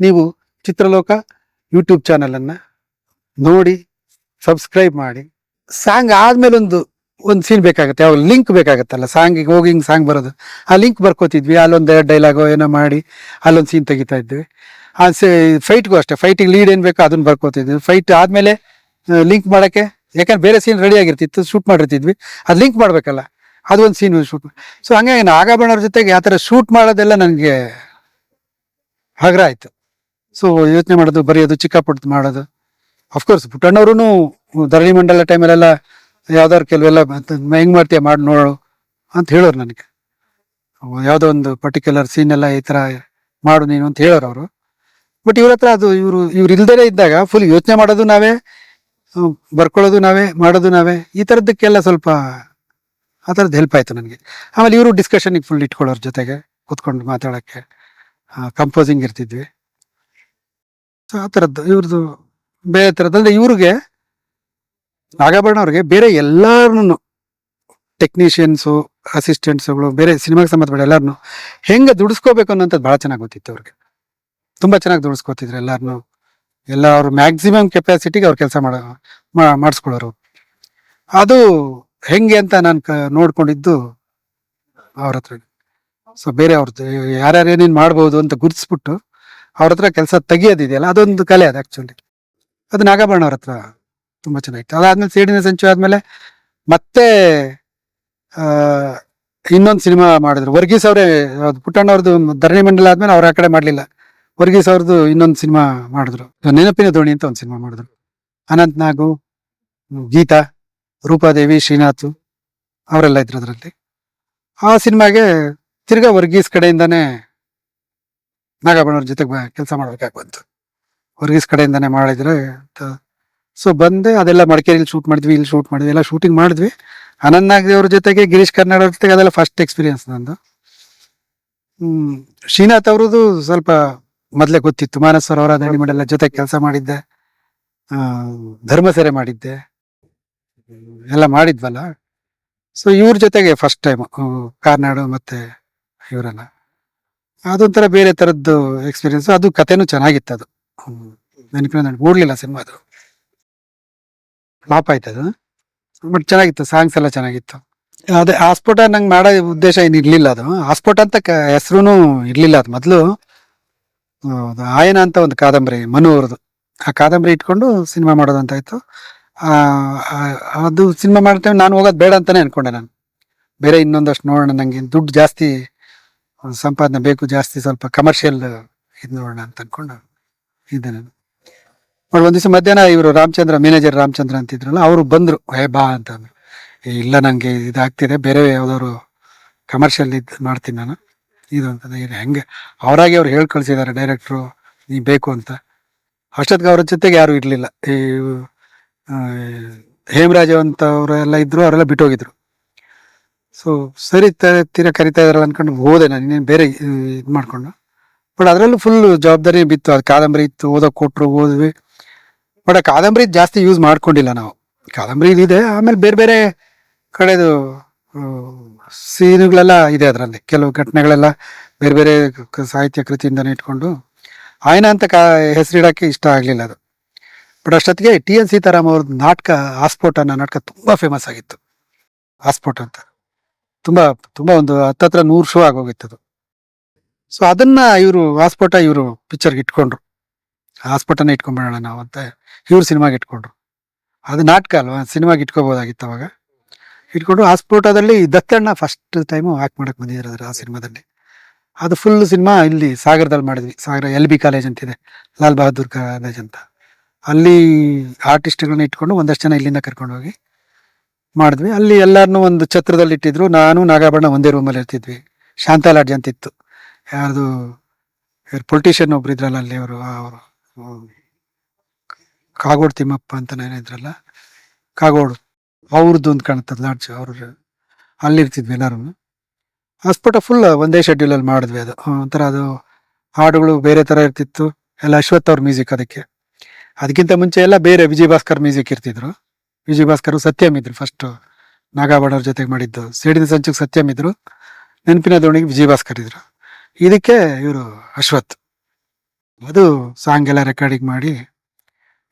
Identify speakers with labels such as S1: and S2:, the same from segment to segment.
S1: ನೀವು ಚಿತ್ರಲೋಕ ಯೂಟ್ಯೂಬ್ ಚಾನಲನ್ನು ನೋಡಿ ಸಬ್ಸ್ಕ್ರೈಬ್ ಮಾಡಿ. ಸಾಂಗ್ ಆದಮೇಲೆ ಒಂದು ಒಂದು ಸೀನ್ ಬೇಕಾಗುತ್ತೆ ಅವಾಗ ಲಿಂಕ್ ಬೇಕಾಗತ್ತಲ್ಲ ಸಾಂಗಿಗೆ ಹೋಗಿ ಹಿಂಗೆ ಸಾಂಗ್ ಬರೋದು. ಆ ಲಿಂಕ್ ಬರ್ಕೋತಿದ್ವಿ, ಅಲ್ಲೊಂದು ಎರಡು ಡೈಲಾಗೋ ಏನೋ ಮಾಡಿ, ಅಲ್ಲೊಂದು ಸೀನ್ ತೆಗಿತಾ ಇದ್ವಿ. ಆ ಫೈಟ್ಗೂ ಅಷ್ಟೇ ಫೈಟಿಗೆ ಲೀಡ್ ಏನು ಬೇಕೋ ಅದನ್ನ ಬರ್ಕೋತಿದ್ವಿ. ಫೈಟ್ ಆದಮೇಲೆ ಲಿಂಕ್ ಮಾಡೋಕ್ಕೆ, ಯಾಕಂದ್ರೆ ಬೇರೆ ಸೀನ್ ರೆಡಿ ಆಗಿರ್ತಿತ್ತು ಶೂಟ್ ಮಾಡಿರ್ತಿದ್ವಿ. ಅದು ಲಿಂಕ್ ಮಾಡಬೇಕಲ್ಲ, ಅದು ಒಂದು ಸೀನ್ ಶೂಟ್ ಸೊ ಹಂಗಾಗಿ ನಾಗಾಭರಣವ್ರ ಜೊತೆಗೆ ಆ ಥರ ಶೂಟ್ ಮಾಡೋದೆಲ್ಲ ನನಗೆ ಹಗ್ರ ಆಯಿತು. ಸೊ ಯೋಚನೆ ಮಾಡೋದು, ಬರೆಯೋದು ಚಿಕ್ಕ ಪುಟ್ಟ ಮಾಡೋದು ಅಫ್ಕೋರ್ಸ್ ಪುಟ್ಟಣ್ಣವ್ರು ಧರಣಿ ಮಂಡಲ ಟೈಮಲ್ಲೆಲ್ಲ ಯಾವ್ದಾದ್ರು ಕೆಲವೆಲ್ಲ ಹೆಂಗ್ ಮಾಡ್ತೀಯ ಮಾಡಿ ನೋಡು ಅಂತ ಹೇಳೋರು ನನಗೆ. ಯಾವುದೋ ಒಂದು ಪರ್ಟಿಕ್ಯುಲರ್ ಸೀನ್ ಎಲ್ಲ ಈ ಥರ ಮಾಡು ನೀನು ಅಂತ ಹೇಳೋರು ಅವರು. ಬಟ್ ಇವ್ರ ಹತ್ರ ಅದು ಇವರು, ಇವ್ರು ಇಲ್ದೇ ಇದ್ದಾಗ ಫುಲ್ ಯೋಚನೆ ಮಾಡೋದು ನಾವೇ ಬರ್ಕೊಳ್ಳೋದು ನಾವೇ, ಮಾಡೋದು ನಾವೇ, ಈ ಥರದ್ದಕ್ಕೆಲ್ಲ ಸ್ವಲ್ಪ ಆ ಥರದ್ದು ಹೆಲ್ಪ್ ಆಯಿತು ನನಗೆ. ಆಮೇಲೆ ಇವರು ಡಿಸ್ಕಷನಿಗೆ ಫುಲ್ ಇಟ್ಕೊಳ್ಳೋರ ಜೊತೆಗೆ ಕೂತ್ಕೊಂಡು ಮಾತಾಡೋಕ್ಕೆ ಕಂಪೋಸಿಂಗ್ ಇರ್ತಿದ್ವಿ. ಸೊ ಆ ಥರದ್ದು ಇವ್ರದ್ದು ಬೇರೆ ಥರದ್ದು ಅಂದರೆ ಇವ್ರಿಗೆ ನಾಗಾಭರಣ ಅವ್ರಿಗೆ ಬೇರೆ ಎಲ್ಲಾರನ್ನು ಟೆಕ್ನಿಷಿಯನ್ಸು ಅಸಿಸ್ಟೆಂಟ್ಸ್ಗಳು ಬೇರೆ ಸಿನಿಮಾಗೆ ಸಂಬಂಧಪಟ್ಟ ಎಲ್ಲರನ್ನು ಹೆಂಗೆ ದುಡಿಸ್ಕೋಬೇಕು ಅನ್ನೋಂಥದ್ದು ಭಾಳ ಚೆನ್ನಾಗಿ ಗೊತ್ತಿತ್ತು ಅವ್ರಿಗೆ. ತುಂಬ ಚೆನ್ನಾಗಿ ದುಡಿಸ್ಕೋತಿದ್ರು ಎಲ್ಲರನ್ನು ಎಲ್ಲ ಅವ್ರ ಮ್ಯಾಕ್ಸಿಮಮ್ ಕೆಪಾಸಿಟಿಗೆ ಅವ್ರು ಕೆಲಸ ಮಾಡ ಮಾಡಿಸ್ಕೊಳ್ಳೋರು ಅದು ಹೆಂಗೆ ಅಂತ ನಾನು ಕ, ನೋಡ್ಕೊಂಡಿದ್ದು ಅವ್ರ ಹತ್ರ. ಸೊ ಬೇರೆ ಅವ್ರದ್ದು ಯಾರ್ಯಾರು ಏನೇನು ಮಾಡ್ಬೋದು ಅಂತ ಗುರುತಿಸ್ಬಿಟ್ಟು ಅವ್ರ ಹತ್ರ ಕೆಲಸ ತೆಗಿಯೋದಿದೆಯಲ್ಲ, ಅದೊಂದು ಕಲೆ ಅದು ಆ್ಯಕ್ಚುಲಿ ಅದು ನಾಗಾಭರಣ ಅವ್ರ ಹತ್ರ ತುಂಬ ಚೆನ್ನಾಗಿತ್ತು. ಅದಾದ್ಮೇಲೆ ಸೇಡಿನ ಸಂಚು ಆದ್ಮೇಲೆ ಮತ್ತೆ ಇನ್ನೊಂದು ಸಿನಿಮಾ ಮಾಡಿದ್ರು. ವರ್ಗೀಸ್ ಅವರೇ ಪುಟ್ಟಣ್ಣವ್ರದ್ದು ಧರಣಿ ಮಂಡಲ ಆದ್ಮೇಲೆ ಅವ್ರ ಆ ಕಡೆ ಮಾಡಲಿಲ್ಲ. ವರ್ಗೀಸ್ ಅವ್ರದ್ದು ಇನ್ನೊಂದು ಸಿನಿಮಾ ಮಾಡಿದ್ರು. ನೆನಪಿನ ದೋಣಿ ಅಂತ ಒಂದು ಸಿನಿಮಾ ಮಾಡಿದ್ರು. ಅನಂತ್ ನಾಗು, ಗೀತಾ, ರೂಪಾದೇವಿ, ಶ್ರೀನಾಥ್ ಅವರೆಲ್ಲ ಇದ್ರು ಅದರಲ್ಲಿ. ಆ ಸಿನಿಮಾಗೆ ತಿರ್ಗಾ ವರ್ಗೀಸ್ ಕಡೆಯಿಂದಾನೇ ನಾಗಾಭರಣವ್ರ ಜೊತೆಗೆ ಕೆಲಸ ಮಾಡ್ಬೇಕಾಗಿ ಬಂತು. ವರ್ಗೀಸ್ ಕಡೆಯಿಂದಾನೇ ಮಾಡಿದ್ರೆ ಸೊ ಬಂದೆ, ಅದೆಲ್ಲ ಮಡಿಕೇರಿಲಿ ಶೂಟ್ ಮಾಡಿದ್ವಿ, ಇಲ್ಲಿ ಶೂಟ್ ಮಾಡಿದ್ವಿ, ಎಲ್ಲ ಶೂಟಿಂಗ್ ಮಾಡಿದ್ವಿ. ಅನಂತ್ ನಾಗದೇವ್ರ ಅವ್ರ ಜೊತೆಗೆ ಗಿರೀಶ್ ಕರ್ನಾಡ್ ಅವ್ರ ಜೊತೆಗೆ ಅದೆಲ್ಲ ಫಸ್ಟ್ ಎಕ್ಸ್ಪೀರಿಯನ್ಸ್ ನಂದು. ಹ್ಮ್, ಶ್ರೀನಾಥ್ ಅವ್ರದ್ದು ಸ್ವಲ್ಪ ಮೊದಲೇ ಗೊತ್ತಿತ್ತು. ಮಾನಸ್ ಸರ್ ಅವರ ಮಾಡೆಲ್ಲ ಜೊತೆ ಕೆಲಸ ಮಾಡಿದ್ದೆ. ಧರ್ಮಸೆರೆ ಮಾಡಿದ್ದೆ. ಎಲ್ಲ ಮಾಡಿದ್ವಲ್ಲ. ಸೊ ಇವ್ರ ಜೊತೆಗೆ ಫಸ್ಟ್ ಟೈಮ್ ಕಾರ್ನಾಡು ಮತ್ತೆ ಇವರೆಲ್ಲ. ಅದೊಂಥರ ಬೇರೆ ಥರದ್ದು ಎಕ್ಸ್ಪೀರಿಯನ್ಸ್ ಅದು ಕಥೆನೂ ಚೆನ್ನಾಗಿತ್ತು ಅದು. ನನಗೆ ಓಡ್ಲಿಲ್ಲ ಸಿನಿಮಾ ಅದು. ಫ್ಲಾಪ್ ಆಯ್ತು ಅದು. ಬಟ್ ಚೆನ್ನಾಗಿತ್ತು ಸಾಂಗ್ಸ್ ಎಲ್ಲ ಚೆನ್ನಾಗಿತ್ತು. ಅದೇ ಆಸ್ಫೋಟ ನಂಗೆ ಮಾಡೋ ಉದ್ದೇಶ ಏನು ಇರಲಿಲ್ಲ ಅದು. ಆಸ್ಫೋಟ ಅಂತ ಹೆಸರು ಇರಲಿಲ್ಲ ಅದು ಮೊದಲು. ಆಯನ ಅಂತ ಒಂದು ಕಾದಂಬರಿ ಮನು ಅವ್ರದ್ದು. ಆ ಕಾದಂಬರಿ ಇಟ್ಕೊಂಡು ಸಿನಿಮಾ ಮಾಡೋದು ಅಂತ ಆಯ್ತು ಆ, ಆ, ಅದು ಸಿನಿಮಾ ಮಾಡ್ತೇವೆ ನಾನು ಹೋಗೋದು ಬೇಡ ಅಂತಾನೆ ಅನ್ಕೊಂಡೆ ನಾನು. ಬೇರೆ ಇನ್ನೊಂದಷ್ಟು ನೋಡೋಣ ನನಗೆ ದುಡ್ಡು ಜಾಸ್ತಿ ಸಂಪಾದನೆ ಬೇಕು ಜಾಸ್ತಿ ಸ್ವಲ್ಪ ಕಮರ್ಷಿಯಲ್ ಇದು ನೋಡೋಣ ಅಂತ ಅಂದ್ಕೊಂಡು ಇದ್ದೆ ನಾನು ಬಟ್ ಒಂದು ದಿವಸ ಮಧ್ಯಾಹ್ನ ಇವರು ರಾಮಚಂದ್ರ ಮ್ಯಾನೇಜರ್ ರಾಮಚಂದ್ರ ಅಂತಿದ್ರಲ್ಲ, ಅವರು ಬಂದರು, ಹೇ, ಬಾ ಅಂತ. ಇಲ್ಲ ನನಗೆ ಇದಾಗ್ತಿದೆ, ಬೇರೆ ಯಾವ್ದಾದ್ರು ಕಮರ್ಷಿಯಲ್ ಇದು ಮಾಡ್ತೀನಿ ನಾನು. ಇದು ಅಂತ ಇದು ಹೆಂಗೆ? ಅವರಾಗಿ ಅವ್ರು ಹೇಳಿ ಕಳ್ಸಿದ್ದಾರೆ ಡೈರೆಕ್ಟ್ರು ನೀ ಬೇಕು ಅಂತ. ಅಷ್ಟೊತ್ತಿಗೆ ಅವ್ರ ಜೊತೆಗೆ ಯಾರು ಇರಲಿಲ್ಲ. ಈ ಹೇಮರಾಜ ಅಂತ ಅವರೆಲ್ಲ ಇದ್ರು, ಅವರೆಲ್ಲ ಬಿಟ್ಟೋಗಿದ್ರು. ಸೊ ಸರಿ ತೀರಾ ಕರಿತಾ ಇದಾರಲ್ಲ ಅನ್ಕೊಂಡು ಹೋದೆ ನಾನು, ಇನ್ನೇನು ಬೇರೆ ಇದು ಮಾಡ್ಕೊಂಡು. ಬಟ್ ಅದರಲ್ಲೂ ಫುಲ್ ಜವಾಬ್ದಾರಿ ಬಿತ್ತು, ಅದು ಕಾದಂಬರಿ ಇತ್ತು ಓದೋಕೆ ಕೊಟ್ಟರು ಓದ್ವಿ. ಬಟ್ ಆ ಕಾದಂಬರಿ ಜಾಸ್ತಿ ಯೂಸ್ ಮಾಡ್ಕೊಂಡಿಲ್ಲ ನಾವು. ಕಾದಂಬರಿ ಇದೆ ಆಮೇಲೆ ಬೇರೆ ಬೇರೆ ಕಡೆದು ಸೀನುಗಳೆಲ್ಲ ಇದೆ ಅದರಲ್ಲಿ. ಕೆಲವು ಘಟನೆಗಳೆಲ್ಲ ಬೇರೆ ಬೇರೆ ಸಾಹಿತ್ಯ ಕೃತಿಯಿಂದನೇ ಇಟ್ಕೊಂಡು. ಆಯ್ನ ಅಂತ ಕಾ, ಹೆಸರಿಡೋಕ್ಕೆ ಇಷ್ಟ ಆಗಲಿಲ್ಲ ಅದು. ಬಟ್ ಅಷ್ಟೊತ್ತಿಗೆ ಟಿ ಎನ್ ಸೀತಾರಾಮ್ ಅವ್ರದ್ದು ನಾಟಕ ಆಸ್ಫೋಟ ಅನ್ನೋ ನಾಟಕ ತುಂಬ ಫೇಮಸ್ ಆಗಿತ್ತು. ಆಸ್ಫೋಟ ಅಂತ. ತುಂಬ ತುಂಬ ಒಂದು ಹತ್ತತ್ರ ನೂರು ಶೋ ಆಗೋಗಿತ್ತು ಅದು. ಸೊ ಅದನ್ನ ಇವರು ಆಸ್ಫೋಟ ಇವರು ಪಿಕ್ಚರ್ಗೆ ಇಟ್ಕೊಂಡ್ರು. ಹಾಸ್ಪೋಟನ ಇಟ್ಕೊಂಡ್ಬಿಡೋಣ ನಾವು ಅಂತ ಇವ್ರು ಸಿನಿಮಾಗೆ ಇಟ್ಕೊಂಡ್ರು. ಅದು ನಾಟಕ ಅಲ್ವಾ? ಸಿನಿಮಾಗೆ ಇಟ್ಕೋಬೋದಾಗಿತ್ತು ಅವಾಗ. ಇಟ್ಕೊಂಡು ಹಾಸ್ಪೋಟದಲ್ಲಿ ದತ್ತಣ್ಣ ಫಸ್ಟ್ ಟೈಮು ಆಕ್ಟ್ ಮಾಡಕ್ ಬಂದಿದ್ದಾರೆ ಅದ್ರ ಆ ಸಿನಿಮಾದಲ್ಲಿ. ಅದು ಫುಲ್ ಸಿನಿಮಾ ಇಲ್ಲಿ ಸಾಗರದಲ್ಲಿ ಮಾಡಿದ್ವಿ. ಸಾಗರ, ಎಲ್ ಬಿ ಕಾಲೇಜ್ ಅಂತಿದೆ. ಲಾಲ್ ಬಹದ್ದೂರ್ ಕಾಲೇಜ್ ಅಂತ. ಅಲ್ಲಿ ಆರ್ಟಿಸ್ಟ್ಗಳನ್ನ ಇಟ್ಕೊಂಡು ಒಂದಷ್ಟು ಜನ ಇಲ್ಲಿಂದ ಕರ್ಕೊಂಡು ಹೋಗಿ ಮಾಡಿದ್ವಿ. ಅಲ್ಲಿ ಎಲ್ಲರನ್ನೂ ಒಂದು ಛತ್ರದಲ್ಲಿ ಇಟ್ಟಿದ್ರು. ನಾನು, ನಾಗಾಭರಣ ಒಂದೇ ರೂಮಲ್ಲಿ ಇರ್ತಿದ್ವಿ. ಶಾಂತಾ ಲಾಡ್ಜ್ ಅಂತ ಇತ್ತು. ಯಾರ್ದು ಪೊಲಿಟಿಷಿಯನ್ ಒಬ್ರು ಇದ್ರಲ್ಲ ಅಲ್ಲಿ ಅವರು ಅವರು ಕಾಗೋಡು ತಿಮ್ಮಪ್ಪ ಅಂತ ಏನಿದ್ರಲ್ಲ ಕಾಗೋಡು ಅವ್ರದ್ದು ಒಂದು ಕಾಣ್ತದೆ ಲಾಡ್ಜ್ ಅವ್ರ. ಅಲ್ಲಿ ಇರ್ತಿದ್ವಿ ಎಲ್ಲರೂ ಹಾಸ್ಪಿಟ ಫುಲ್ ಒಂದೇ ಶೆಡ್ಯೂಲಲ್ಲಿ ಮಾಡಿದ್ವಿ ಅದು. ಒಂಥರ ಅದು ಹಾಡುಗಳು ಬೇರೆ ಥರ ಇರ್ತಿತ್ತು. ಎಲ್ಲ ಅಶ್ವತ್ ಅವ್ರ ಮ್ಯೂಸಿಕ್ ಅದಕ್ಕೆ. ಅದಕ್ಕಿಂತ ಮುಂಚೆ ಎಲ್ಲ ಬೇರೆ ವಿಜಯ್ ಭಾಸ್ಕರ್ ಮ್ಯೂಸಿಕ್ ಇರ್ತಿದ್ರು. ವಿಜಯ್ ಭಾಸ್ಕರ್ ಸತ್ಯಂ ಇದ್ರು ಫಸ್ಟ್ ನಾಗಾಭರಣ ಅವ್ರ ಜೊತೆಗೆ ಮಾಡಿದ್ದು. ಸೇಡಿನ ಸಂಚುಕ್ ಸತ್ಯಂ ಇದ್ರು. ನೆನಪಿನ ದೋಣಿಗೆ ವಿಜಯ್ ಭಾಸ್ಕರ್ ಇದ್ರು. ಇದಕ್ಕೆ ಇವರು ಅಶ್ವಥ್. ಅದು ಸಾಂಗ್ ಎಲ್ಲ ರೆಕಾರ್ಡಿಂಗ್ ಮಾಡಿ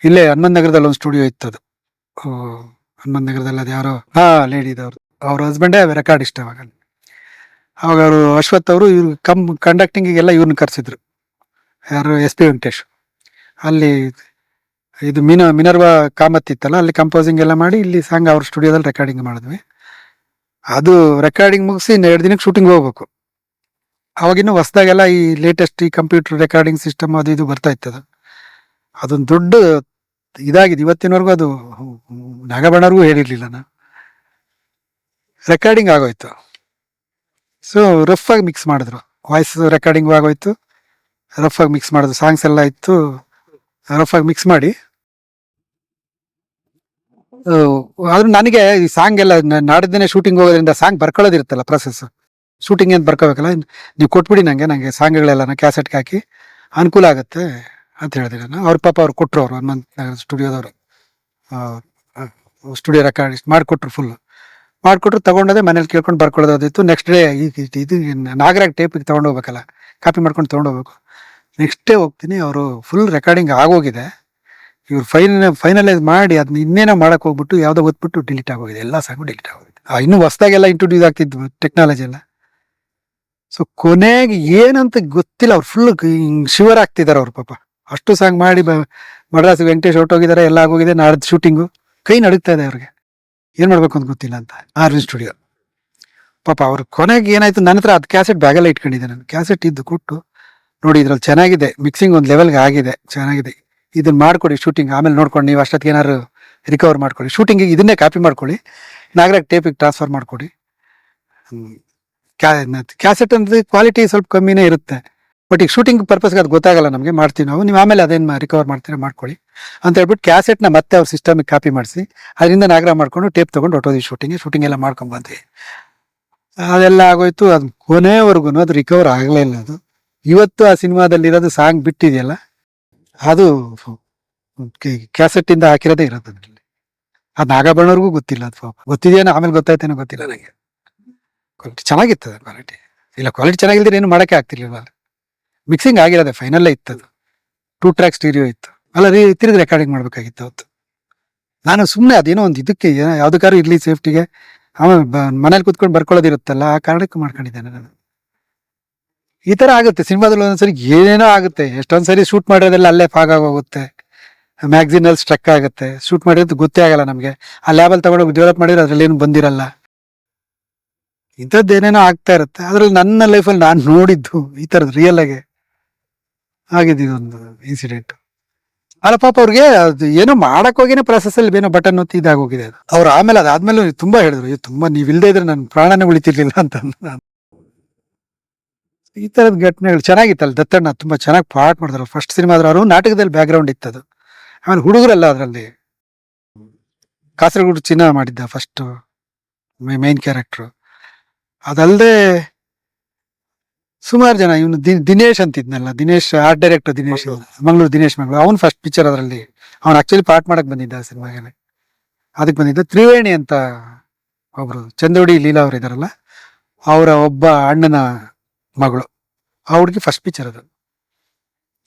S1: ಇಲ್ಲೇ ಹನುಮಂತ ನಗರದಲ್ಲಿ ಒಂದು ಸ್ಟುಡಿಯೋ ಇತ್ತು ಅದು ಹನುಮಂತ ನಗರದಲ್ಲಿ ಅದು ಯಾರೋ, ಹಾ ಲೇಡಿದವ್ರು ಅವ್ರ ಹಸ್ಬೆಂಡೇ ರೆಕಾರ್ಡಿಸ್ಟ್ ಅವಾಗ ಅಲ್ಲಿ. ಅವಾಗ. ಅವರು ಅಶ್ವಥ್ ಅವರು ಇವ್ರು ಕಮ್ ಕಂಡಕ್ಟಿಂಗಿಗೆಲ್ಲ ಇವ್ರನ್ನ ಕರೆಸಿದ್ರು. ಯಾರು ಎಸ್ ಪಿ ವೆಂಕಟೇಶ್. ಅಲ್ಲಿ ಇದು ಮಿನ, ಮಿನರ್ವ ಕಾಮತ್ ಇತ್ತಲ್ಲ, ಅಲ್ಲಿ ಕಂಪೋಸಿಂಗ್ ಎಲ್ಲ ಮಾಡಿ ಇಲ್ಲಿ ಸಾಂಗ್ ಅವ್ರ ಸ್ಟುಡಿಯೋದಲ್ಲಿ ರೆಕಾರ್ಡಿಂಗ್ ಮಾಡಿದ್ವಿ. ಅದು ರೆಕಾರ್ಡಿಂಗ್ ಮುಗಿಸಿ ಎರಡು ದಿನಕ್ಕೆ ಶೂಟಿಂಗ್ ಹೋಗ್ಬೇಕು. ಅವಾಗಿನ್ನೂ ಹೊಸದಾಗೆಲ್ಲ ಈ ಲೇಟೆಸ್ಟ್ ಈ ಕಂಪ್ಯೂಟರ್ ರೆಕಾರ್ಡಿಂಗ್ ಸಿಸ್ಟಮ್ ಅದು ಇದು ಬರ್ತಾ ಅದು ಅದೊಂದು ದೊಡ್ಡ ಇದಾಗಿದೆ. ಇವತ್ತಿನವರೆಗೂ ಅದು ನಾಗಬಣ್ಣವ್ರಿಗೂ ಹೇಳಿರ್ಲಿಲ್ಲ ನಾನು. ರೆಕಾರ್ಡಿಂಗ್ ಆಗೋಯ್ತು. ಸೊ ರಫ್ ಆಗಿ ಮಿಕ್ಸ್ ಮಾಡಿದ್ರು. ವಾಯ್ಸ್ ರೆಕಾರ್ಡಿಂಗ್ ಆಗೋಯ್ತು. ರಫ್ ಆಗಿ ಮಿಕ್ಸ್ ಮಾಡಿದ್ರು. ಸಾಂಗ್ಸ್ ಎಲ್ಲ ಇತ್ತು. ರಫ್ ಆಗಿ ಮಿಕ್ಸ್ ಮಾಡಿ. ಆದ್ರೂ ನನಗೆ ಈ ಸಾಂಗ್ ಎಲ್ಲ ನಾಡಿದ್ದೇನೆ ಶೂಟಿಂಗ್ ಹೋಗೋದ್ರಿಂದ ಸಾಂಗ್ ಬರ್ಕೊಳ್ಳೋದಿರುತ್ತಲ್ಲ ಪ್ರೊಸೆಸ್ ಶೂಟಿಂಗ್ ಏನು ಬರ್ಕೋಬೇಕಲ್ಲ ನೀವು ಕೊಟ್ಬಿಡಿ ನನಗೆ ನನಗೆ ಸಾಂಗ್ಗಳೆಲ್ಲ ಕ್ಯಾಸೆಟ್ಗೆ ಹಾಕಿ ಅನುಕೂಲ ಆಗುತ್ತೆ ಅಂತ ಹೇಳಿದೆ ನಾನು. ಅವ್ರ ಪಾಪ ಅವ್ರು ಕೊಟ್ಟರು ಅವರು, ಹನುಮಂತ ನಗರ ಸ್ಟುಡಿಯೋದವರು ಸ್ಟುಡಿಯೋ ರೆಕಾರ್ಡಿಸ್ಟ್ ಮಾಡಿಕೊಟ್ರು ಫುಲ್ ಮಾಡಿಕೊಟ್ರು, ತೊಗೊಂಡೋದೆ ಮನೇಲಿ ಕೇಳ್ಕೊಂಡು ಬರ್ಕೊಳ್ಳೋದಿತ್ತು ನೆಕ್ಸ್ಟ್ ಡೇ ಇದು ನಾಗರಾಗ್ ಟೇಪಿಗೆ ತೊಗೊಂಡೋಗ್ಬೇಕಲ್ಲ ಕಾಪಿ ಮಾಡ್ಕೊಂಡು ತೊಗೊಂಡೋಗ್ಬೇಕು. ನೆಕ್ಸ್ಟ್ ಡೇ ಹೋಗ್ತೀನಿ, ಅವರು ಫುಲ್ ರೆಕಾರ್ಡಿಂಗ್ ಆಗೋಗಿದೆ. ಇವ್ರು ಫೈನ ಫೈನಲೈಸ್ ಮಾಡಿ ಅದನ್ನ ಇನ್ನೇನೋ ಮಾಡಕ್ ಹೋಗ್ಬಿಟ್ಟು ಯಾವ್ದೋ ಓದ್ಬಿಟ್ಟು ಡಿಲೀಟ್ ಆಗೋಗಿದೆ. ಎಲ್ಲ ಸಾಂಗು ಡಿಲೀಟ್ ಆಗೋಗಿದೆ. ಇನ್ನೂ ಹೊಸ್ದಾಗೆಲ್ಲ ಇಂಟ್ರೊಡ್ಯೂಸ್ ಆಗ್ತಿದ್ವು ಟೆಕ್ನಾಲಜಿ ಎಲ್ಲ. ಸೊ ಕೊನೆಗೆ ಏನಂತ ಗೊತ್ತಿಲ್ಲ. ಅವ್ರು ಫುಲ್ ಶಿವರ್ ಆಗ್ತಿದ್ದಾರೆ ಅವ್ರು ಪಾಪ. ಅಷ್ಟು ಸಾಂಗ್ ಮಾಡಿ ಮಡ್ರಾಸ್ ವೆಂಕಟೇಶ್ ಹೊರಟೋಗಿದ್ದಾರೆ ಎಲ್ಲ ಆಗೋಗಿದೆ, ನಾಡ್ದು ಶೂಟಿಂಗು ಕೈ ನಡುಗ್ತಾ ಇದೆ ಅವ್ರಿಗೆ. ಏನು ಮಾಡ್ಬೇಕು ಅಂತ ಗೊತ್ತಿಲ್ಲ ಅಂತ. ಆರ್ವಿನ್ ಸ್ಟುಡಿಯೋ ಪಾಪ ಅವ್ರು ಕೊನೆಗೆ ಏನಾಯ್ತು, ನನ್ನ ಹತ್ರ ಅದು ಕ್ಯಾಸೆಟ್ ಬ್ಯಾಗೆಲ್ಲ ಇಟ್ಕೊಂಡಿದ್ದೆ ನಾನು. ಕ್ಯಾಸೆಟ್ ಇದ್ದು ಕೊಟ್ಟು ನೋಡಿ ಇದ್ರಲ್ಲಿ ಚೆನ್ನಾಗಿದೆ. ಮಿಕ್ಸಿಂಗ್ ಒಂದು ಲೆವೆಲ್ಗೆ ಆಗಿದೆ. ಚೆನ್ನಾಗಿದೆ. ಇದನ್ನ ಮಾಡ್ಕೊಡಿ ಶೂಟಿಂಗ್ ಆಮೇಲೆ ನೋಡ್ಕೊಂಡು ನೀವು ಅಷ್ಟೊತ್ತಿಗೆ ಏನಾದ್ರು ರಿಕವರ್ ಮಾಡ್ಕೊಳ್ಳಿ ಶೂಟಿಂಗಿಗೆ ಇದನ್ನೇ ಕಾಪಿ ಮಾಡ್ಕೊಳ್ಳಿ ನಾಗರಾಜ್ ಟೇಪಿಗೆ ಟ್ರಾನ್ಸ್ಫರ್ ಮಾಡ್ಕೊಡಿ. ಕ್ಯಾಸೆಟ್ ಅಂದ್ರೆ ಕ್ವಾಲಿಟಿ ಸ್ವಲ್ಪ ಕಮ್ಮಿನೇ ಇರುತ್ತೆ. ಬಟ್ ಈಗ ಶೂಟಿಂಗ್ ಪರ್ಪಸ್ಗೆ ಅದು ಗೊತ್ತಾಗಲ್ಲ ನಮಗೆ. ಮಾಡ್ತೀವಿ ನಾವು. ನೀವು ಆಮೇಲೆ ಅದೇನು ರಿಕವರ್ ಮಾಡ್ತೀರಾ ಮಾಡ್ಕೊಳ್ಳಿ ಅಂತ ಹೇಳ್ಬಿಟ್ಟು ಕ್ಯಾಸೆಟ್ನ ಮತ್ತೆ ಅವ್ರ ಸಿಸ್ಟಮಿಗೆ ಕಾಪಿ ಮಾಡಿಸಿ. ಅದರಿಂದ ನಾಗರ ಮಾಡ್ಕೊಂಡು ಟೇಪ್ ತೊಗೊಂಡು ಹೊಟ್ಟೋದಿ ಶೂಟಿಂಗ್ ಶೂಟಿಂಗ್ ಎಲ್ಲ ಮಾಡ್ಕೊಂಡು ಬಂದ್ವಿ. ಅದೆಲ್ಲ ಆಗೋಯ್ತು. ಅದು ಕೊನೆವರೆಗೂ ಅದು ರಿಕವರ್ ಆಗಲೇ ಇಲ್ಲ ಅದು. ಇವತ್ತು ಆ ಸಿನಿಮಾದಲ್ಲಿರೋದು ಸಾಂಗ್ ಬಿಟ್ಟಿದೆಯಲ್ಲ? ಅದು ಕ್ಯಾಸೆಟ್ ಇಂದ ಹಾಕಿರೋದೇ ಇರೋದು ಅದರಲ್ಲಿ. ಅದು ನಾಗಬಣ್ಣವ್ರಿಗೂ ಗೊತ್ತಿಲ್ಲ ಅದು ಪಾಪ. ಗೊತ್ತಿದೆಯೇನೋ ಆಮೇಲೆ ಗೊತ್ತಾಯ್ತೇನೋ ಗೊತ್ತಿಲ್ಲ ನನಗೆ. ಕ್ವಾಲಿಟಿ ಚೆನ್ನಾಗಿತ್ತು ಅದು ಕ್ವಾಲಿಟಿ ಇಲ್ಲ ಕ್ವಾಲಿಟಿ ಚೆನ್ನಾಗಿಲ್ದಿರ ಏನು ಮಾಡಕ್ಕೆ ಆಗ್ತಿರ್ಲಿಲ್ಲ ಮಿಕ್ಸಿಂಗ್ ಆಗಿರೋದೆ ಫೈನಲ್ಲೇ ಇತ್ತು ಅದು ಟೂ ಟ್ರ್ಯಾಕ್ ಸ್ಟೀರಿಯೋ ಇತ್ತು. ಅಲ್ಲ ರೀ ತಿರುಗಿ ರೆಕಾರ್ಡಿಂಗ್ ಮಾಡಬೇಕಾಗಿತ್ತು ಅವತ್ತು. ನಾನು ಸುಮ್ಮನೆ ಅದೇನೋ ಒಂದು ಇದಕ್ಕೆ ಯಾವುದಕ್ಕಾದ್ರೂ ಇರ್ಲಿ ಸೇಫ್ಟಿಗೆ ಆಮೇಲೆ ಮನೇಲಿ ಕುತ್ಕೊಂಡು ಬರ್ಕೊಳ್ಳೋದಿರುತ್ತಲ್ಲ, ಆ ಕಾರಣಕ್ಕೆ ಮಾಡ್ಕೊಂಡಿದ್ದೇನೆ ನಾನು. ಈ ಥರ ಆಗುತ್ತೆ. ಸಿನಿಮಾದಲ್ಲಿ ಒಂದೊಂದ್ಸರಿ ಏನೇನೋ ಆಗುತ್ತೆ. ಎಷ್ಟೊಂದು ಸರಿ ಶೂಟ್ ಮಾಡಿರೋದೆಲ್ಲ ಅಲ್ಲೇ ಫಾಗ್ ಆಗೋಗುತ್ತೆ. ಮ್ಯಾಗ್ಝಿನ್ ಅಲ್ಲಿ ಸ್ಟ್ರಕ್ ಆಗುತ್ತೆ. ಶೂಟ್ ಮಾಡಿರೋದು ಗೊತ್ತೇ ಆಗಲ್ಲ ನಮಗೆ. ಆ ಲ್ಯಾಬಲ್ ತಗೊಂಡೋಗಿ ಡೆವಲಪ್ ಮಾಡಿದ್ರೆ ಅದರಲ್ಲಿ ಏನು ಬಂದಿರಲ್ಲ. ಇಂಥದ್ದು ಏನೇನೋ ಆಗ್ತಾ ಇರುತ್ತೆ. ಅದ್ರಲ್ಲಿ ನನ್ನ ಲೈಫಲ್ಲಿ ನಾನು ನೋಡಿದ್ದು ಈ ಥರದ್ದು ರಿಯಲ್ ಆಗಿ ಇದೊಂದು ಇನ್ಸಿಡೆಂಟ್ ಅಲ್ಲ ಪಾಪ ಅವ್ರಿಗೆ ಅದು ಏನೋ ಮಾಡಕ್ ಹೋಗಿನೇ ಪ್ರೊಸೆಸ್ ಅಲ್ಲಿ ಏನೋ ಬಟನ್ ಒತ್ತಿ ಇದಾಗೋಗಿದೆ ಅದು. ಅವ್ರು ಆಮೇಲೆ ಅದಾದ್ಮೇಲೆ ತುಂಬಾ ಹೇಳಿದ್ರು "ಅಯ್ಯೋ, ತುಂಬಾ ನೀವು ಇಲ್ದೇ ಇದ್ರೆ ನನ್ನ ಪ್ರಾಣನೇ ಉಳಿತಿರ್ಲಿಲ್ಲ ಅಂತ ನಾನು. ಈ ತರದ ಘಟನೆಗಳು ಚೆನ್ನಾಗಿತ್ತಲ್ಲ. ದತ್ತಣ್ಣ ತುಂಬಾ ಚೆನ್ನಾಗಿ ಪಾಠ ಮಾಡಿದ್ರು. ಫಸ್ಟ್ ಸಿನಿಮಾ ಆದ್ರೆ ಅವರು ನಾಟಕದಲ್ಲಿ ಬ್ಯಾಕ್ಗ್ರೌಂಡ್ ಇತ್ತು ಅದು ಆಮೇಲೆ ಹುಡುಗರಲ್ಲ ಅದರಲ್ಲಿ ಕಾಸರಗೋಡು ಚಿನ್ನ ಮಾಡಿದ್ದ ಫಸ್ಟ್ ಮೇನ್ ಕ್ಯಾರೆಕ್ಟ್ರು ಅದಲ್ಲದೆ ಸುಮಾರು ಜನ ಇವನು Dinesh ಅಂತಿದ್ನಲ್ಲ. Dinesh art director Dinesh Mangaluru. Dinesh Mangaluru. ಅವ್ನು ಫಸ್ಟ್ ಪಿಕ್ಚರ್ ಅದರಲ್ಲಿ. ಅವ್ನು ಆಕ್ಚುಲಿ ಪಾರ್ಟ್ ಮಾಡಕ್ಕೆ ಬಂದಿದ್ದ ಆ ಸಿನಿಮಾಗೆ ಅದಕ್ಕೆ ಬಂದಿದ್ದ ತ್ರಿವೇಣಿ ಅಂತ ಒಬ್ರು. ಚಂದೋಡಿ ಲೀಲಾ ಅವರು ಇದಾರಲ್ಲ ಅವರ ಒಬ್ಬ ಅಣ್ಣನ ಮಗಳು. ಆ ಹುಡುಗಿ ಫಸ್ಟ್ ಪಿಕ್ಚರ್ ಅದು.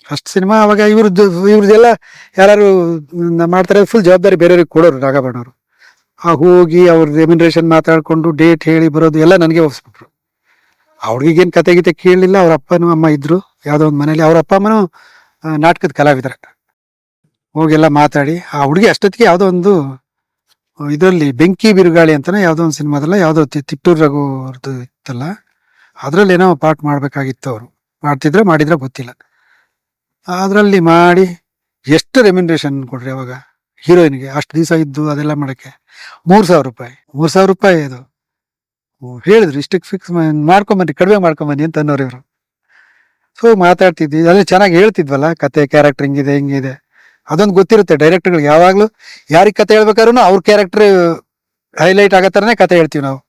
S1: ಫಸ್ಟ್ ಸಿನಿಮಾ ಅವಾಗ ಇವ್ರದ್ದು, ಇವ್ರದ್ದೆಲ್ಲ ಯಾರು ಮಾಡ್ತಾರೆ ಫುಲ್ ಜವಾಬ್ದಾರಿ ಬೇರೆಯವ್ರಿಗೆ ಕೊಡೋರು ರಾಘವಣ್ಣವರು ಆ ಹೋಗಿ ಅವ್ರ ರೆಮ್ಯುನರೇಷನ್ ಮಾತಾಡ್ಕೊಂಡು ಡೇಟ್ ಹೇಳಿ ಬರೋದು ಎಲ್ಲ ನನಗೆ ಒಪ್ಸ್ಬಿಟ್ರು. ಆ ಹುಡುಗಿಗೇನು ಕತೆ ಗೀತೆ ಕೇಳಲಿಲ್ಲ, ಅವ್ರ ಅಪ್ಪನೂ ಅಮ್ಮ ಇದ್ರು. ಯಾವುದೋ ಒಂದು ಮನೇಲಿ ಅವ್ರ ಅಪ್ಪ ಅಮ್ಮನೂ ನಾಟಕದ ಕಲಾವಿದರ. ಹೋಗೆಲ್ಲ ಮಾತಾಡಿ, ಆ ಹುಡುಗಿ ಅಷ್ಟೊತ್ತಿಗೆ ಯಾವುದೋ ಒಂದು, ಇದರಲ್ಲಿ ಬೆಂಕಿ ಬಿರುಗಾಳಿ ಅಂತಾನೆ ಯಾವುದೋ ಒಂದು ಸಿನಿಮಾದಲ್ಲ ಯಾವುದೋ ತಿಟ್ಟೂರು ರಘು ಇತ್ತಲ್ಲ ಅದರಲ್ಲಿ ಏನೋ ಪಾರ್ಟ್ ಮಾಡಬೇಕಾಗಿತ್ತು ಅವರು. ಮಾಡ್ತಿದ್ರೆ ಮಾಡಿದ್ರೆ ಗೊತ್ತಿಲ್ಲ. ಅದರಲ್ಲಿ ಮಾಡಿ ಎಷ್ಟು ರೆಮ್ಯುನರೇಷನ್ ಕೊಡ್ರಿ ಅವಾಗ? ಹೀರೋಯಿನ್ಗೆ ಅಷ್ಟು ದಿವಸ ಇದ್ದು ಅದೆಲ್ಲ ಮಾಡೋಕ್ಕೆ? ಮೂರು ಸಾವಿರ ರೂಪಾಯಿ. ಮೂರು ಸಾವಿರ ರೂಪಾಯಿ ಹ್ಮ್, ಹೇಳಿದ್ರು ಇಷ್ಟಕ್ಕೆ ಫಿಕ್ಸ್ ಮಾಡ್ಕೊಂಬನ್ನಿ ಕಡಿಮೆ ಮಾಡ್ಕೊಂಬನ್ನಿ ಅಂತ ಅನ್ನೋರು ಇವರು. ಸೊ ಮಾತಾಡ್ತಿದ್ವಿ. ಅದೇ ಚೆನ್ನಾಗಿ ಹೇಳ್ತಿದ್ವಲ್ಲ ಕತೆ ಕ್ಯಾರೆಕ್ಟರ್ ಹಿಂಗಿದೆ ಹಿಂಗಿದೆ ಅದೊಂದು ಗೊತ್ತಿರುತ್ತೆ ಡೈರೆಕ್ಟರ್ಗಳಿಗೆ ಯಾವಾಗಲೂ ಯಾರಿಗೆ ಕತೆ ಹೇಳ್ಬೇಕಾದ್ರೂ ಅವ್ರ ಕ್ಯಾರೆಕ್ಟರ್ ಹೈಲೈಟ್ ಆಗೋ ಥರನೇ ಕತೆ ಹೇಳ್ತೀವಿ ನಾವು.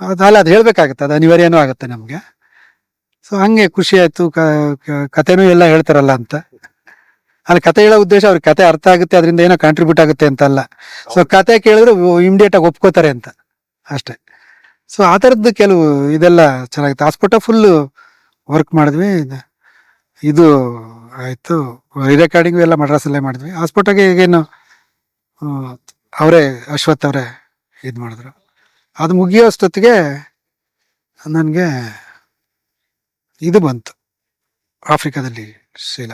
S1: ಅದಲ್ಲ ಅದು ಹೇಳ್ಬೇಕಾಗತ್ತೆ ಅದು ಅನಿವಾರ್ಯನೂ ಆಗುತ್ತೆ ನಮಗೆ. ಸೊ ಹಂಗೆ ಖುಷಿ ಆಯ್ತು. ಕ- ಕ- ಕತೆನೂ ಎಲ್ಲ ಹೇಳ್ತಾರಲ್ಲ ಅಂತ. ಅಲ್ಲಿ ಕತೆ ಹೇಳೋ ಉದ್ದೇಶ ಅವ್ರ ಕತೆ ಅರ್ಥ ಆಗುತ್ತೆ ಅದರಿಂದ ಏನೋ ಕಾಂಟ್ರಿಬ್ಯೂಟ್ ಆಗುತ್ತೆ ಅಂತ ಅಲ್ಲ ಸೊ ಕತೆ ಕೇಳಿದ್ರೆ ಇಮಿಡಿಯೇಟ್ ಆಗಿ ಒಪ್ಕೋತಾರೆ ಅಂತ. ಅಷ್ಟೇ. ಸೊ ಆ ಥರದ್ದು ಕೆಲವು ಇದೆಲ್ಲ ಚೆನ್ನಾಗಿತ್ತು. ಹಾಸ್ಪಿಟ ಫುಲ್ ವರ್ಕ್ ಮಾಡಿದ್ವಿ. ಇದು- ಇದು ಆಯಿತು. ರೆಕಾರ್ಡಿಂಗ್ ಎಲ್ಲ ಮಡ್ರಾಸಲ್ಲೇ ಮಾಡಿದ್ವಿ. ಹಾಸ್ಪಿಟಲ್ಗೆ ಈಗೇನು ಅವರೇ ಅಶ್ವಥ್ ಅವರೇ ಇದು ಮಾಡಿದ್ರು ಅದು ಮುಗಿಯೋಷ್ಟೊತ್ತಿಗೆ ನನಗೆ ಇದು ಬಂತು. ಆಫ್ರಿಕಾದಲ್ಲಿ ಶೀಲ